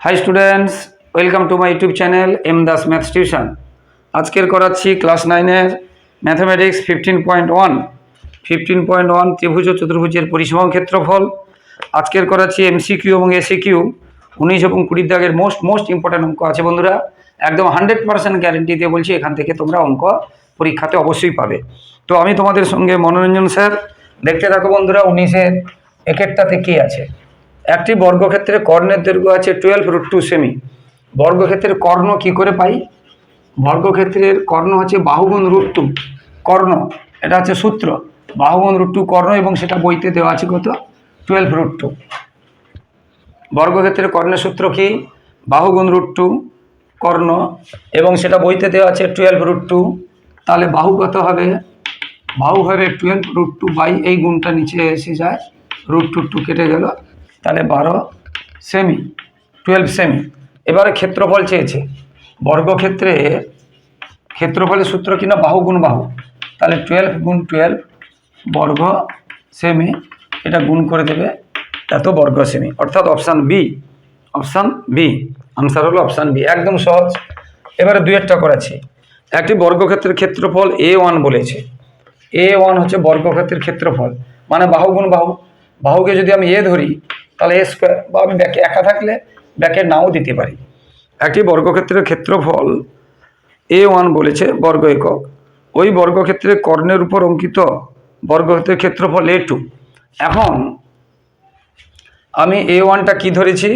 Hi students welcome to my YouTube channel M Das maths tuition আজকের করাচ্ছি class নাইনের mathematics fifteen point one fifteen point one ত্রিভুজ ও চতুর্ভুজের পরিসীমা ক্ষেত্রফল। আজকের করাচ্ছি এমসিকিউ এবং এসিকিউ উনিশ এবং কুড়ি দাগের মোস্ট মোস্ট ইম্পর্ট্যান্ট অঙ্ক আছে বন্ধুরা। একদম হান্ড্রেড পার্সেন্ট গ্যারেন্টি দিয়ে বলছি এখান থেকে তোমরা অঙ্ক পরীক্ষাতে অবশ্যই পাবে। তো আমি তোমাদের সঙ্গে মনোরঞ্জন স্যার। দেখতে থাকো বন্ধুরা, উনিশের একেরটাতে কী আছে? একটি বর্গক্ষেত্রে কর্ণের দৈর্ঘ্য আছে টুয়েলভ রুট টু সেমি বর্গক্ষেত্রের কর্ণ কি করে পাই? বর্গক্ষেত্রের কর্ণ হচ্ছে বাহুগুণ রুট টু কর্ণ। এটা হচ্ছে সূত্র। বাহুগুণ রুট টু কর্ণ এবং সেটা বইতে দেওয়া আছে কত? টুয়েলভ রুট টু বর্গক্ষেত্রের কর্ণের সূত্র কি? বাহুগুণ রুট টু কর্ণ এবং সেটা বইতে দেওয়া আছে টুয়েলভ রুট টু তাহলে বাহু কত হবে? বাহু হবে টুয়েলভ রুট টু বাই এই গুণটা নিচে এসে যায়। রুট টু টু কেটে গেল। তাহলে বারো সেমি টুয়েলভ সেমি এবারে ক্ষেত্রফল চেয়েছে। বর্গক্ষেত্রে ক্ষেত্রফলের সূত্র কিনা বাহু গুণ বাহু। তাহলে টুয়েলভ গুণ টুয়েলভ বর্গ সেমি এটা গুণ করে দেবে এত বর্গ সেমি অর্থাৎ option B option B answer হলো অপশান বি একদম সহজ। এবারে দুয়েরটা করাচ্ছি একটি বর্গক্ষেত্রের ক্ষেত্রফল এ ওয়ান বলেছে। এ ওয়ান হচ্ছে বর্গক্ষেত্রের ক্ষেত্রফল। মানে বাহু গুণ বাহু। বাহুকে যদি আমি এ ধরি তাহলে এ স্কোয়ার বা আমি ব্যাকে একা থাকলে ব্যাকে নাও দিতে পারি। একটি বর্গক্ষেত্রের ক্ষেত্রফল এ ওয়ান বলেছে বর্গ একক। ওই বর্গক্ষেত্রে কর্ণের উপর অঙ্কিত বর্গক্ষেত্রের ক্ষেত্রফল এ টু এখন আমি এ ওয়ানটা কী ধরেছি?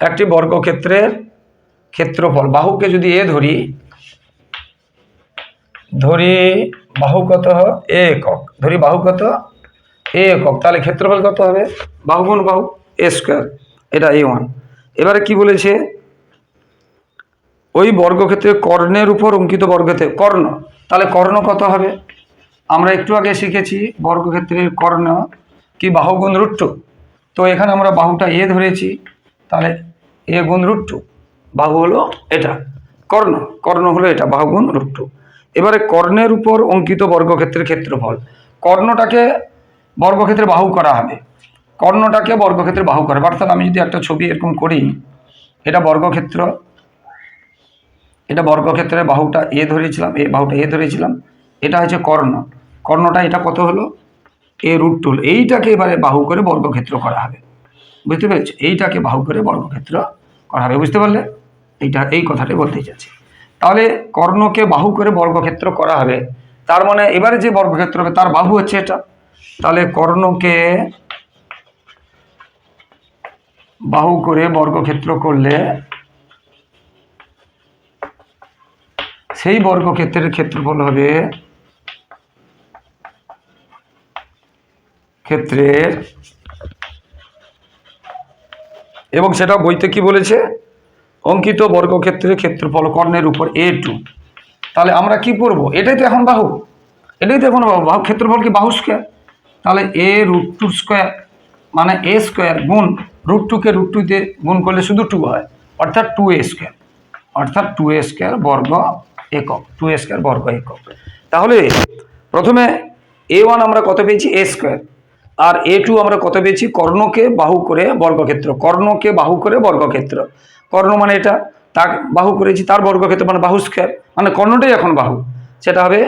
একটি বর্গক্ষেত্রের ক্ষেত্রফল। বাহুকে যদি এ ধরি ধরি বাহু কত এ একক। ধরি বাহু কত এ একক। তাহলে ক্ষেত্রফল কত হবে? বাহু গুণ বাহু। স্কোয়ার এটা এ ওয়ান এবারে কি বলেছে? ওই বর্গক্ষেত্রে কর্ণের উপর অঙ্কিত বর্গক্ষেত্রে কর্ণ। তাহলে কর্ণ কত হবে? আমরা একটু আগে শিখেছি বর্গক্ষেত্রের কর্ণ কি বাহু গুণ রুট টু তো এখানে আমরা বাহুটা এ ধরেছি, তাহলে এ গুণ রুট টু বাহু হলো এটা। কর্ণ কর্ণ হলো এটা বাহু গুণ রুট টু এবারে কর্ণের উপর অঙ্কিত বর্গক্ষেত্রের ক্ষেত্রফল। কর্ণটাকে বর্গক্ষেত্রে বাহু করা হবে। কর্ণটাকে বর্গক্ষেত্রে বাহু করা। অর্থাৎ আমি যদি একটা ছবি এরকম করি, এটা বর্গক্ষেত্র, এটা বর্গক্ষেত্রে বাহুটা এ ধরেছিলাম, এ বাহুটা এ ধরেছিলাম, এটা হচ্ছে কর্ণ। কর্ণটা এটা কত হলো? এ রুট টুল এইটাকে এবারে বাহু করে বর্গক্ষেত্র করা হবে। বুঝতে পেরেছ? এইটাকে বাহু করে বর্গক্ষেত্র করা হবে। বুঝতে পারলে? এইটা, এই কথাটাই বলতে চাচ্ছি। তাহলে কর্ণকে বাহু করে বর্গক্ষেত্র করা হবে। তার মানে এবারে যে বর্গক্ষেত্র হবে, তার বাহু হচ্ছে এটা। তাহলে কর্ণকে বাহু করে বর্গক্ষেত্র করলে সেই বর্গক্ষেত্রের ক্ষেত্রফল হবে ক্ষেত্রের এবং সেটা বইতে কি বলেছে? অঙ্কিত বর্গক্ষেত্রের ক্ষেত্রফল কর্ণের উপর এ টু। তাহলে আমরা কি পড়ব? এটাই তো এখন বাহু। এটাই তো এখন বাহু। বাহু ক্ষেত্রফল কি বাহু স্কোয়ার তাহলে এ রুট টু স্কোয়ার মানে এ স্কোয়ার গুণ রুট টুকে রুট টুতে গুণ করলে শুধু টু হয়। অর্থাৎ টু এ স্কোয়ার অর্থাৎ টু এ স্কোয়ার বর্গ একক। টু এ স্কোয়ার বর্গ একক। তাহলে প্রথমে এ ওয়ান আমরা কত পেয়েছি? এ স্কোয়ার আর এ টু আমরা কত পেয়েছি? কর্ণকে বাহু করে বর্গক্ষেত্র। কর্ণকে বাহু করে বর্গক্ষেত্র। কর্ণ মানে এটা। তার বাহু করেছি, তার বর্গক্ষেত্র মানে বাহু স্কোয়ার মানে কর্ণটাই এখন বাহু। সেটা হবে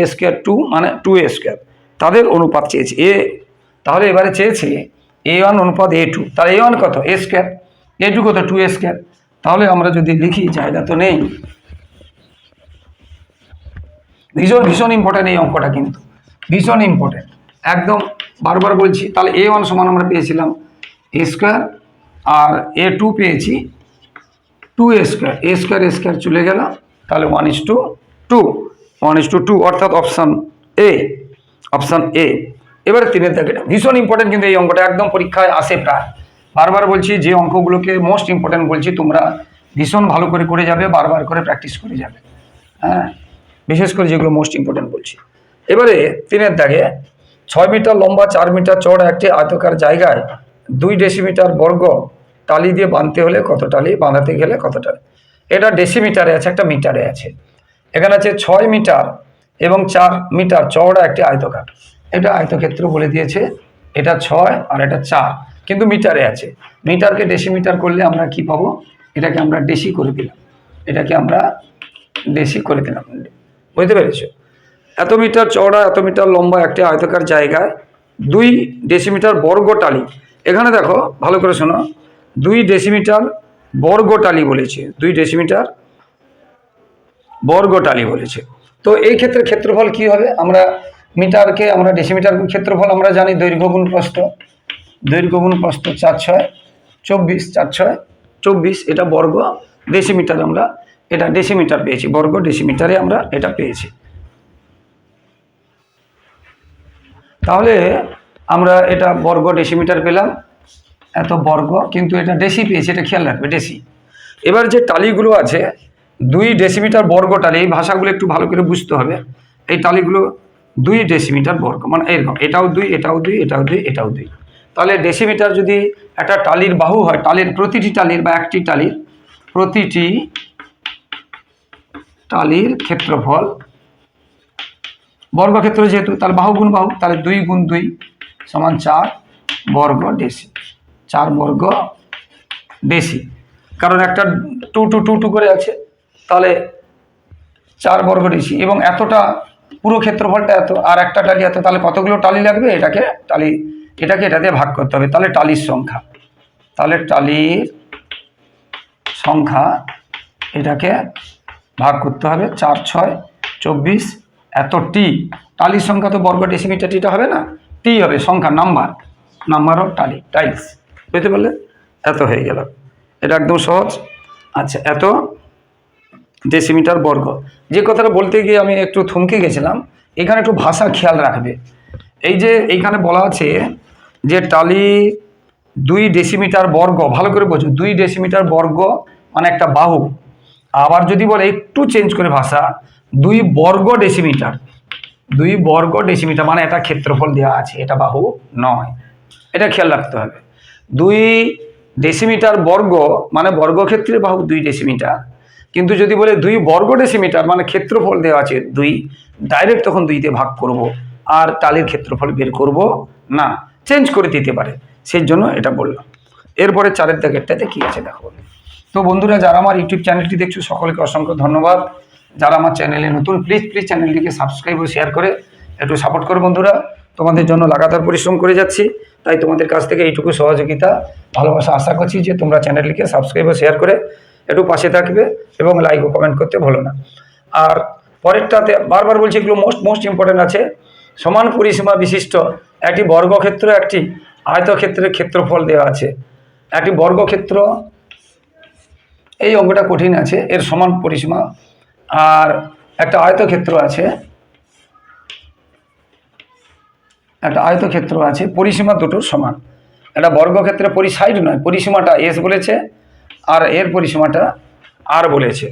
এ স্কোয়ার টু মানে টু এ স্কোয়ার তাদের অনুপাত চেয়েছে। এ তাহলে এবারে চেয়েছে এ ওয়ান অনুপাত এ টু তাহলে এ ওয়ান কত? এ স্কোয়ার এ টু কত? টু এ স্কোয়ার তাহলে আমরা যদি লিখি জায়গা তো নেই। ভীষণ ভীষণ ইম্পর্ট্যান্ট এই অঙ্কটা কিন্তু। ভীষণ ইম্পর্ট্যান্ট একদম বারবার বলছি, তাহলে এ ওয়ান সমান আমরা পেয়েছিলাম এ স্কোয়ার আর এ টু পেয়েছি two A square A square A square চলে গেল। তাহলে one is to two two one is to two option A option A এবারে তিনের দাগেটা ভীষণ ইম্পর্টেন্ট কিন্তু এই অঙ্কটা, একদম পরীক্ষায় আসে প্রায়। বারবার বলছি, যে অঙ্কগুলোকে মোস্ট ইম্পর্টেন্ট বলছি, তোমরা ভীষণ ভালো করে করে যাবে, বারবার করে প্র্যাকটিস করে যাবে। হ্যাঁ? বিশেষ করে যেগুলো মোস্ট ইম্পর্টেন্ট বলছি। এবারে তিনের দাগে ছয় মিটার লম্বা, চার মিটার চড়া একটি আয়তকার জায়গায় দুই ডেসিমিটার বর্গ টালি দিয়ে বাঁধতে হলে কত টালি, বাঁধাতে গেলে কত টালি? এটা ডেসিমিটারে আছে, একটা মিটারে আছে। এখানে আছে ছয় মিটার এবং চার মিটার চওড়া একটি আয়তকার। এটা আয়তক্ষেত্র বলে দিয়েছে। এটা ছয় আর এটা চার। কিন্তু মিটারে আছে। মিটারকে ডেসিমিটার করলে আমরা কি পাবো? এটাকে আমরা ডেসি করে দিলাম। এটাকে আমরা ডেসি করে দিলাম। বুঝতে পেরেছ? এত মিটার চওড়া, এত মিটার লম্বা একটি আয়তকার জায়গায় দুই ডেসিমিটার বর্গ টালি। এখানে দেখো, ভালো করে শোনো। দুই ডেসিমিটার বর্গ টালি বলেছে। দুই ডেসিমিটার বর্গ টালি বলেছে। তো এই ক্ষেত্রে ক্ষেত্রফল কি হবে? আমরা মিটারকে আমরা ডেসিমিটার ক্ষেত্রফল আমরা জানি দৈর্ঘ্য গুণ প্রস্থ। দৈর্ঘ্য গুণ প্রস্থ চার ছয়, চব্বিশ চার ছয়, চব্বিশ এটা বর্গ ডেসিমিটার আমরা এটা ডেসিমিটার পেয়েছি, বর্গ ডেসিমিটারে আমরা এটা পেয়েছি। তাহলে আমরা এটা বর্গ ডেসিমিটার পেলাম, এত বর্গ কিন্তু এটা ডেসি পেয়েছি, এটা খেয়াল রাখবে ডেসি এবার যে টালিগুলো আছে, দুই ডেসিমিটার বর্গ টালি, এই ভাষাগুলো একটু ভালো করে বুঝতে হবে। এই টালিগুলো দুই ডেসিমিটার বর্গ মানে এরকম, এটাও দুই এটাও দুই এটাও দুই এটাও দুই। তাহলে ডেসিমিটার যদি একটা টালির বাহু হয়, টালির প্রতিটি টালির বা একটি টালির প্রতিটি টালির ক্ষেত্রফল, বর্গক্ষেত্র যেহেতু তাহলে বাহু গুণ বাহু, তাহলে দুই গুণ দুই সমান চার বর্গ ডেসি চার বর্গ ডেসি কারণ একটা টু টু টু টু করে আছে, তাহলে চার বর্গ ডেসি এবং এতটা পুরো ক্ষেত্রফলটা এত, আর একটা টালি এত তাহলে কতগুলো টালি লাগবে? এটাকে টালি, এটাকে এটা দিয়ে ভাগ করতে হবে। তাহলে টালির সংখ্যা। তাহলে টালির সংখ্যা এটাকে ভাগ করতে হবে। চার, ছয়, চব্বিশ এত টি টালির সংখ্যা তো বর্গ ডেসিমিটার টিটা হবে না? টি হবে সংখ্যা নাম্বার। নাম্বার অফ টালি, টাইলস। বুঝতে পারলে? এত হয়ে গেল। এটা একদম সহজ। আচ্ছা এত ডেসিমিটার বর্গ। যে কথাটা বলতে গিয়ে আমি একটু থমকে গেছিলাম, এখানে একটু ভাষা খেয়াল রাখবে। এই যে এইখানে বলা আছে যে টালি দুই ডেসিমিটার বর্গ, ভালো করে বোঝো, দুই ডেসিমিটার বর্গ মানে একটা বাহু। আবার যদি বলে একটু চেঞ্জ করে ভাষা, দুই বর্গ ডেসিমিটার দুই বর্গ ডেসিমিটার মানে এটা ক্ষেত্রফল দেওয়া আছে, এটা বাহু নয়। এটা খেয়াল রাখতে হবে। দুই ডেসিমিটার বর্গ মানে বর্গক্ষেত্রের বাহু দুই ডেসিমিটার কিন্তু যদি বলে দুই বর্গ ডেসিমিটার মানে ক্ষেত্রফল দেওয়া আছে দুই ডাইরেক্ট তখন দুইতে ভাগ করব। আর টালির ক্ষেত্রফল বের করব না চেঞ্জ করে দিতে পারে। সেই জন্য এটা বললাম। এরপরে চারের দাগেরটাতে কী আছে দেখো। তো বন্ধুরা, যারা আমার ইউটিউব চ্যানেলটি দেখছ, সকলকে অসংখ্য ধন্যবাদ। যারা আমার চ্যানেলে নতুন প্লিজ প্লিজ চ্যানেলটিকে সাবস্ক্রাইব ও শেয়ার করে একটু সাপোর্ট করো বন্ধুরা। তোমাদের জন্য লাগাতার পরিশ্রম করে যাচ্ছি। তাই তোমাদের কাছ থেকে এইটুকু সহযোগিতা, ভালোবাসা আশা করছি যে তোমরা চ্যানেলটিকে সাবস্ক্রাইব ও শেয়ার করে একটু পাশে থাকবে এবং লাইক ও কমেন্ট করতে ভুলো না। আর পরেরটাতে বারবার বলছি, এগুলো মোস্ট মোস্ট ইম্পর্টেন্ট আছে। সমান পরিসীমা বিশিষ্ট একটি বর্গক্ষেত্র একটি আয়তক্ষেত্রের ক্ষেত্রফল দেওয়া আছে। একটি বর্গক্ষেত্র, এই অঙ্কটা কঠিন আছে, এর সমান পরিসীমা। আর একটা আয়তক্ষেত্র আছে, একটা আয়তক্ষেত্র আছে, পরিসীমা দুটো সমান। একটা বর্গক্ষেত্রে পরিসাইড নয়, পরিসীমাটা এস বলেছে। আর এর পরিসীমাটা আর বলেছে।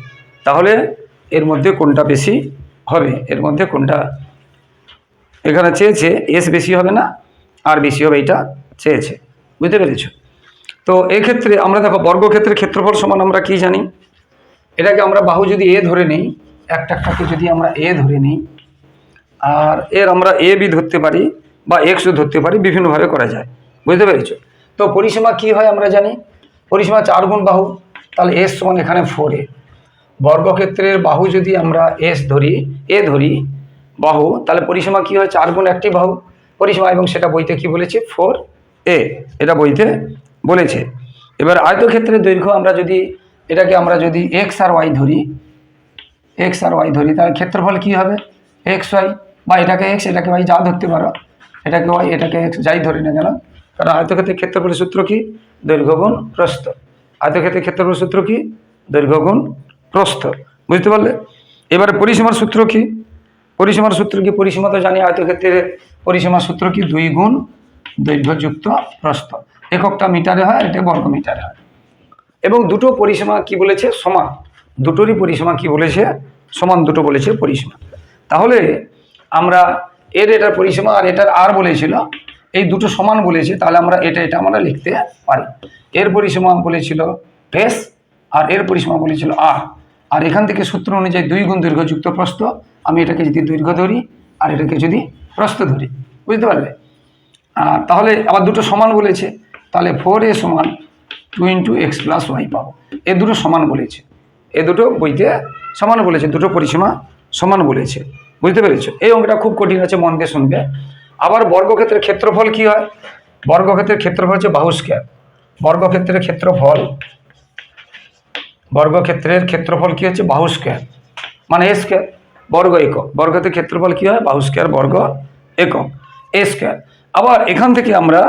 তাহলে এর মধ্যে কোনটা বেশি হবে? এর মধ্যে কোনটা এখানে চেয়েছে এস বেশি হবে না, আর বেশি হবে এটা চেয়েছে। বুঝতে পেরেছ? তো এক্ষেত্রে আমরা দেখো, বর্গক্ষেত্রের ক্ষেত্রফল সমান আমরা কি জানি? এটাকে আমরা বাহু যদি এ ধরে নিই, একটা একটাকে যদি আমরা এ ধরে নিই, আর এর আমরা এ বি ধরতে পারি বা এক্সও ধরতে পারি, বিভিন্নভাবে করা যায়। বুঝতে পেরেছ? তো পরিসীমা কি হয় আমরা জানি? পরিসীমা চার গুণ বাহু, তাহলে এস সমান এখানে ফোর এ বর্গক্ষেত্রের বাহু যদি আমরা এস ধরি এ ধরি বাহু, তাহলে পরিসীমা কি হয়? চার গুণ একটি বাহু। পরিসীমা এবং সেটা বইতে কি বলেছে? ফোর এ এটা বইতে বলেছে। এবার আয়তক্ষেত্রের দৈর্ঘ্য আমরা যদি, এটাকে আমরা যদি এক্স আর ওয়াই ধরি এক্স আর ওয়াই ধরি, তাহলে ক্ষেত্রফল কী হবে? এক্স ওয়াই বা এটাকে এক্স এটাকে ওয়াই যা ধরতে পারো, এটাকে ওয়াই এটাকে এক্স যাই ধরি না কেন? কারণ আয়তক্ষেত্রের ক্ষেত্রফলের সূত্র কি? দৈর্ঘ্য গুণ প্রস্থ। আয়তক্ষেত্রের ক্ষেত্রফলের সূত্র কি? দৈর্ঘ্যগুণ প্রস্থ। বুঝতে পারলে? এবারে পরিসীমার সূত্র কি? পরিসীমার সূত্র কি? পরিসীমা তো জানি, আয়তক্ষেত্রের পরিসীমার সূত্র কি? দুই গুণ দৈর্ঘ্যযুক্ত প্রস্থ। এককটা মিটারে হয় এটা বর্গ মিটারে হয়। এবং দুটো পরিসীমা কি বলেছে? সমান। দুটোরই পরিসীমা কি বলেছে? সমান দুটো বলেছে পরিসীমা। তাহলে আমরা এর এটার পরিসীমা আর এটার আর বলেছিল এই দুটো সমান বলেছে, তাহলে আমরা এটা এটা আমরা লিখতে পারি। এর পরিসীমা বলেছিল এস আর এর পরিসীমা বলেছিল আর। আর এখান থেকে সূত্র অনুযায়ী দুই গুণ দৈর্ঘ্যযুক্ত প্রস্থ, আমি এটাকে যদি দৈর্ঘ্য ধরি, আর এটাকে যদি প্রস্থ ধরি, বুঝতে পারলে? তাহলে আবার দুটো সমান বলেছে, তাহলে ফোর এ সমান two into X plus Y পাবো। এ দুটো সমান বলেছে। এ দুটো বইতে সমান বলেছে, দুটো পরিসীমা সমান বলেছে। বুঝতে পেরেছ? এই অঙ্কটা খুব কঠিন আছে মন দিয়ে শুনবে। আবার বর্গক্ষেত্রের ক্ষেত্রফল কি হয়? বর্গক্ষেত্রের ক্ষেত্রফল হচ্ছে বাহু স্কয়ার বর্গক্ষেত্রের ক্ষেত্রফল বর্গক্ষেত্রের ক্ষেত্রফল কি হচ্ছে? বাহু স্কয়ার মানে এ স্কয়ার বর্গ একক। বর্গক্ষেত্রের ক্ষেত্রফল কি হয়? বাহু স্কয়ার বর্গ একক। এ স্কয়ার আবার এখান থেকে আমরা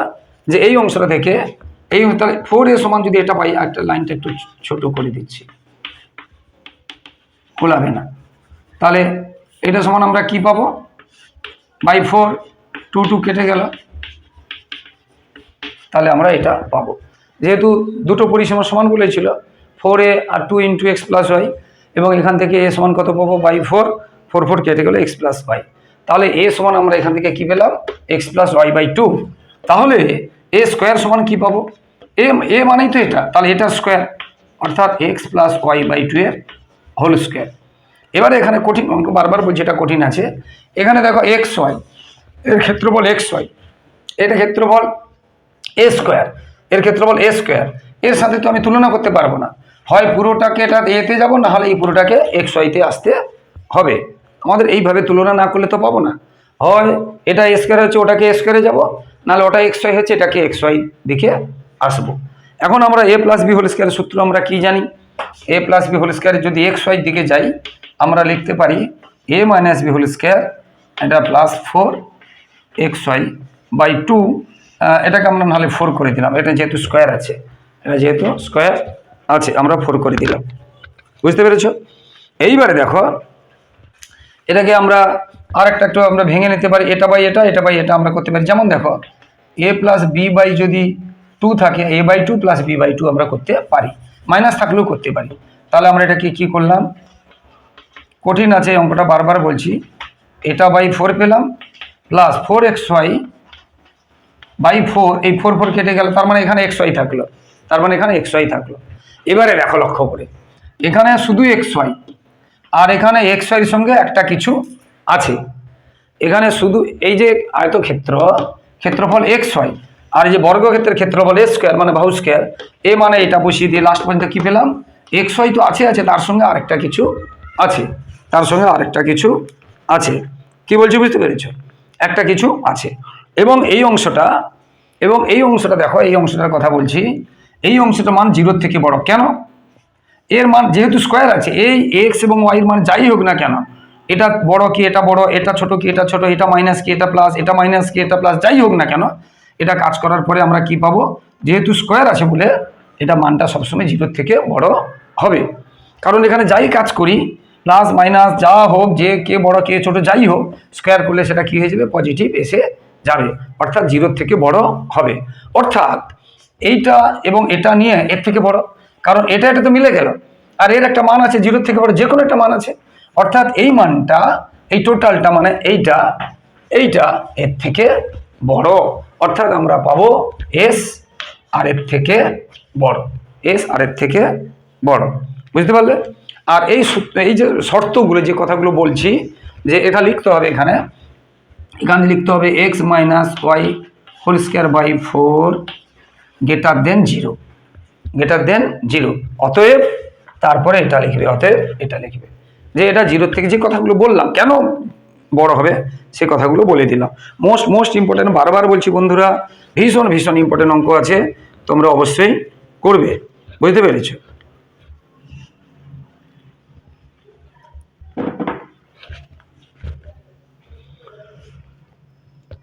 যে এই অংশটা থেকে, এই তাহলে ফোর এ সমান যদি এটা পাই, একটা লাইনটা একটু ছোট করে দিচ্ছি। খোলাবে না। তাহলে এটা সমান আমরা কি পাবো? বাই ফোর টু টু কেটে গেল। তাহলে আমরা এটা পাবো। যেহেতু দুটো পরিসীমা সমান বলেছিল four A R two into X plus Y এবং এখান থেকে এ সমান কত পাবো? বাই ফোর ফোর ফোর কেটে গেলো এক্স প্লাস ওয়াই তাহলে এ সমান আমরা এখান থেকে কী পেলাম? X plus Y by two তাহলে এ স্কোয়ার সমান কী পাবো? এ এ মানেই তো এটা। তাহলে এটা স্কোয়ার অর্থাৎ X plus Y by two এর হোল স্কোয়ার এবারে এখানে কঠিন বারবার বলছি এটা কঠিন আছে। এখানে দেখো এক্স ওয়াই এর ক্ষেত্রফল এক্স ওয়াই এটা ক্ষেত্রফল এ স্কোয়ার এর ক্ষেত্রফল এ স্কোয়ার এর সাথে তো আমি তুলনা করতে পারব না। হয় পুরোটাকে এটা এতে যাব, না হলে এই পুরোটাকে এক্স ওয়াইতে আসতে হবে। আমাদের এইভাবে তুলনা না করলে তো পাবো না। হয় এটা স্কোয়ার হচ্ছে, ওটাকে স্কোয়ারে যাব নাহলে ওটা এক্স ওয়াই হচ্ছে, এটাকে এক্স ওয়াই দিকে আসব। এখন আমরা এ প্লাস বি হোল স্কোয়ারের সূত্র আমরা কি জানি? এ প্লাস বি হোল স্কোয়ারে যদি এক্স ওয়াই দিকে যাই, আমরা লিখতে পারি A minus B whole square এটা plus four X Y by two এটাকে আমরা নাহলে ফোর করে দিলাম। এটা যেহেতু স্কোয়ার আছে, এটা যেহেতু স্কোয়ার আছে, আমরা ফোর করে দিলাম। বুঝতে পেরেছ? এইবারে দেখো, এটাকে আমরা আর একটা একটু আমরা ভেঙে নিতে পারি, এটা বাই এটা এটা বাই এটা আমরা করতে পারি। যেমন দেখো এ প্লাস বি বাই যদি টু থাকে A by two plus B by two আমরা করতে পারি। মাইনাস থাকলেও করতে পারি। তাহলে আমরা এটাকে কি করলাম? কঠিন আছে অঙ্কটা বারবার বলছি। এটা বাই ফোর পেলাম। Plus four X Y by four এই ফোর ফোর কেটে গেল তার মানে এখানে এক্স ওয়াই থাকল। তার মানে এখানে এক্স ওয়াই থাকল। এবারে দেখো লক্ষ্য করে। এখানে শুধু এক্স ওয়াই আর এখানে এক্স ওয়াইয়ের সঙ্গে একটা কিছু আছে। এখানে শুধু এই যে আয়তক্ষেত্র, ক্ষেত্রফল এক্স ওয়াই আর যে বর্গক্ষেত্রের ক্ষেত্রফল এ স্কোয়ার মানে বাহু স্কোয়ার এ মানে এটা বসিয়ে দিয়ে লাস্ট পর্যন্ত কী পেলাম? এক্স ওয়াই তো আছে আছে, তার সঙ্গে আরেকটা কিছু আছে। তার সঙ্গে আরেকটা কিছু আছে। কি বলছি বুঝতে পেরেছ? একটা কিছু আছে। এবং এই অংশটা, এবং এই অংশটা দেখো, এই অংশটার কথা বলছি, এই অংশটা মান জিরোর থেকে বড়। কেন? এর মান যেহেতু স্কোয়ার আছে, এই এক্স এবং ওয়াইয়ের মান যাই হোক না কেন, এটা বড় কি, এটা বড়, এটা ছোট কি, এটা ছোট, এটা মাইনাস কি, এটা প্লাস এটা মাইনাস কি, এটা প্লাস যাই হোক না কেন, এটা কাজ করার পরে আমরা কি পাবো? যেহেতু স্কোয়ার আছে বলে, এটা মানটা সবসময় জিরোর থেকে বড় হবে। কারণ এখানে যাই কাজ করি প্লাস মাইনাস যা হোক, যে কে বড়, কে ছোট, যাই হোক স্কোয়ার করলে সেটা কি হয়ে যাবে? পজিটিভ এসে যাবে। অর্থাৎ জিরোর থেকে বড় হবে। অর্থাৎ এইটা এবং এটা নিয়ে এর থেকে বড়। কারণ এটা এটা তো মিলে গেল। আর এর একটা মান আছে জিরোর থেকে বড়, যে কোনো একটা মান আছে। অর্থাৎ এই মানটা, এই টোটালটা মানে এইটা এইটা এর থেকে বড়। অর্থাৎ আমরা পাবো এস আর এর থেকে বড়। এস আর এর থেকে বড়। বুঝতে পারলে? আর এই এই যে শর্তগুলো, যে কথাগুলো বলছি, যে এটা লিখতে হবে এখানে এখানে লিখতে হবে x minus y whole square by four greater than zero greater than zero অতএব তারপরে এটা লিখবে, অতএব এটা লিখবে। যে এটা জিরোর থেকে যে কথাগুলো বললাম, কেন বড় হবে? সে কথাগুলো বলে দিলাম। মোস্ট মোস্ট ইম্পর্টেন্ট বারবার বলছি বন্ধুরা, ভীষণ ভীষণ ইম্পর্টেন্ট অঙ্ক আছে, তোমরা অবশ্যই করবে। বুঝতে পেরেছ?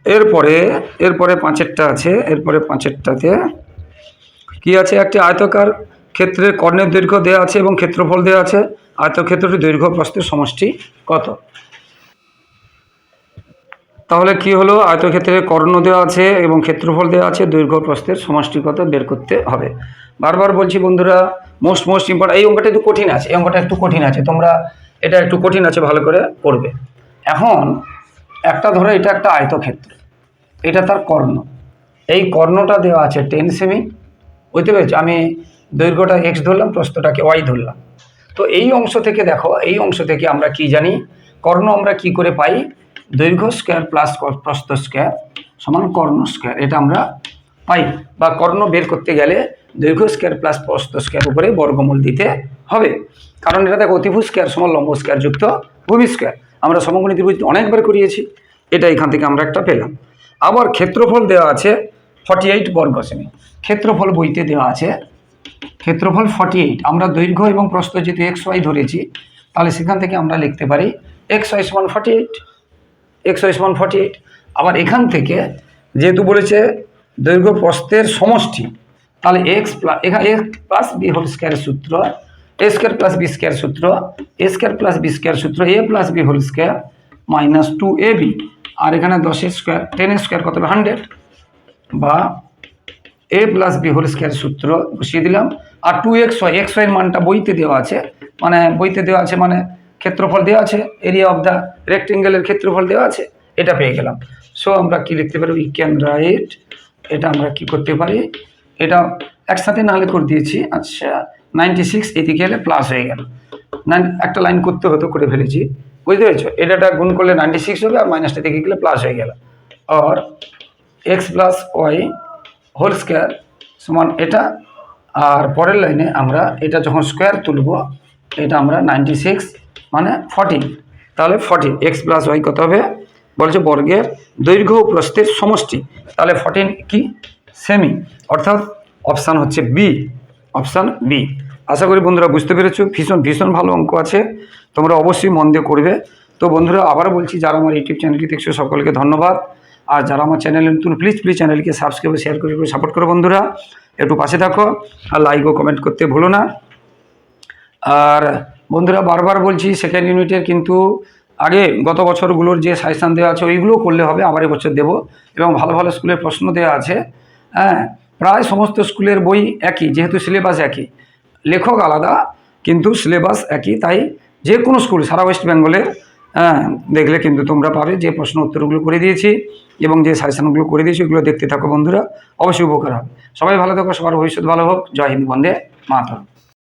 এরপরে এরপরে পাঁচেরটা আছে, এরপরে পাঁচেরটাতে কি আছে? একটি আয়তকার ক্ষেত্রে কর্ণের দৈর্ঘ্য দেওয়া আছে এবং ক্ষেত্রফল দেওয়া আছে। আয়তক্ষেত্রটির দৈর্ঘ্য, প্রস্থের সমষ্টি কত? তাহলে কি হলো? আয়তক্ষেত্রের কর্ণ দেওয়া আছে এবং ক্ষেত্রফল দেওয়া আছে, দৈর্ঘ্য, প্রস্থের সমষ্টি কত? বের করতে হবে। বারবার বলছি বন্ধুরা মোস্ট মোস্ট ইম্পর্টেন্ট এই অঙ্কটা একটু কঠিন আছে, এই অঙ্কটা একটু কঠিন আছে, তোমরা এটা একটু কঠিন আছে ভালো করে পড়বে। এখন একটা ধরো এটা একটা আয়তক্ষেত্র। এটা তার কর্ণ। এই কর্ণটা দেওয়া আছে টেন সেমি বুঝতে পেরেছ? আমি দৈর্ঘ্যটা এক্স ধরলাম প্রস্তটাকে ওয়াই ধরলাম। তো এই অংশ থেকে দেখো, এই অংশ থেকে আমরা কি জানি, কর্ণ আমরা কি করে পাই? দৈর্ঘ্য স্কোয়ার প্লাস প্রস্থ স্কোয়ার সমান কর্ণ স্কোয়ার এটা আমরা পাই। বা কর্ণ বের করতে গেলে দৈর্ঘ্য স্কোয়ার প্লাস প্রস্থ স্কোয়ার উপরে বর্গমূল দিতে হবে। কারণ এটা দেখো অতিভুজ স্কোয়ার সমান লম্ব স্কোয়ার যুক্ত ভূমি স্কোয়ার আমরা সমকোণী ত্রিভুজ অনেকবার করিয়েছি, এটা এখান থেকে আমরা একটা পেলাম। আবার ক্ষেত্রফল দেওয়া আছে ফর্টি এইট বর্গ ক্ষেত্রফল বইতে দেওয়া আছে ক্ষেত্রফল ফর্টি এইট আমরা দৈর্ঘ্য এবং প্রস্থ যেহেতু এক্স ওয়াই ধরেছি, তাহলে সেখান থেকে আমরা লিখতে পারি এক্স ওয়াই সমান ফর্টি এইট এক্স ওয়াই সমান ফর্টি এইট আবার এখান থেকে যেহেতু বলেছে দৈর্ঘ্য প্রস্থের সমষ্টি, তাহলে এক্স প্লাস এখানে এক্স প্লাস বি হোল স্কোয়ারের সূত্র A square plus B square সূত্র A square plus B square সূত্র A plus B whole square minus two A B আর এখানে দশের স্কোয়ার টেনের স্কোয়ার কত হবে? হান্ড্রেড বা A plus B whole square সূত্র বসিয়ে দিলাম। আর টু এক্স ওয়াই এক্স ওয়াইয়ের মানটা বইতে দেওয়া আছে। মানে বইতে দেওয়া আছে মানে ক্ষেত্রফল দেওয়া আছে। এরিয়া অফ দ্য রেক্টেঙ্গেলের ক্ষেত্রফল দেওয়া আছে। এটা পেয়ে গেলাম। সো আমরা কি লিখতে পারি? উই ক্যান রাইট এটা আমরা কি করতে পারি? এটা একসাথে নাহলে করে দিয়েছি। আচ্ছা নাইনটি সিক্স এদিকে এলে প্লাস হয়ে গেল। নাইন একটা লাইন করতে হতো, করে ফেলেছি। বুঝতে পেরেছ? এটাটা গুণ করলে নাইনটি সিক্স হবে আর মাইনাসটা দেখে গেলে প্লাস হয়ে গেল। আর X plus Y whole square সমান এটা, আর পরের লাইনে আমরা এটা যখন স্কোয়ার তুলব, এটা আমরা নাইনটি সিক্স মানে ফর্টিন তাহলে ফর্টিন এক্স প্লাস ওয়াই কত হবে? বলছে বর্গের দৈর্ঘ্য ও প্রস্থের সমষ্টি। তাহলে ফর্টিন কি? সেমি অর্থাৎ অপশান হচ্ছে বি অপশান বি। আশা করি বন্ধুরা বুঝতে পেরেছ, ভীষণ ভীষণ ভালো অঙ্ক আছে, তোমরা অবশ্যই মন দিয়ে করবে। তো বন্ধুরা আবার বলছি, যারা আমার ইউটিউব চ্যানেলটি দেখছ, সকলকে ধন্যবাদ। আর যারা আমার চ্যানেলে নতুন প্লিজ প্লিজ চ্যানেলকে সাবস্ক্রাইব শেয়ার করে করে সাপোর্ট করো বন্ধুরা। একটু পাশে থাকো, আর লাইক ও কমেন্ট করতে ভুলো না। আর বন্ধুরা, বারবার বলছি সেকেন্ড ইউনিটের কিন্তু আগে গত বছরগুলোর যে সাজেশান দেওয়া আছে, ওইগুলো করলে হবে, আবার এবছর দেবো। এবং ভালো ভালো স্কুলের প্রশ্ন দেওয়া আছে হ্যাঁ? প্রায় সমস্ত স্কুলের বই একই, যেহেতু সিলেবাস একই। লেখক আলাদা, কিন্তু সিলেবাস একই, তাই যে কোনো স্কুল, সারা ওয়েস্ট বেঙ্গলের হ্যাঁ দেখলে কিন্তু তোমরা পাবে যে প্রশ্ন উত্তরগুলো করে দিয়েছি এবং যে সাজেশনগুলো করে দিয়েছি, ওগুলো দেখতে থাকো বন্ধুরা, অবশ্যই উপকার হবে। সবাই ভালো থাকো, সবার ভবিষ্যৎ ভালো হোক। জয় হিন্দ, বন্দে মাতরম।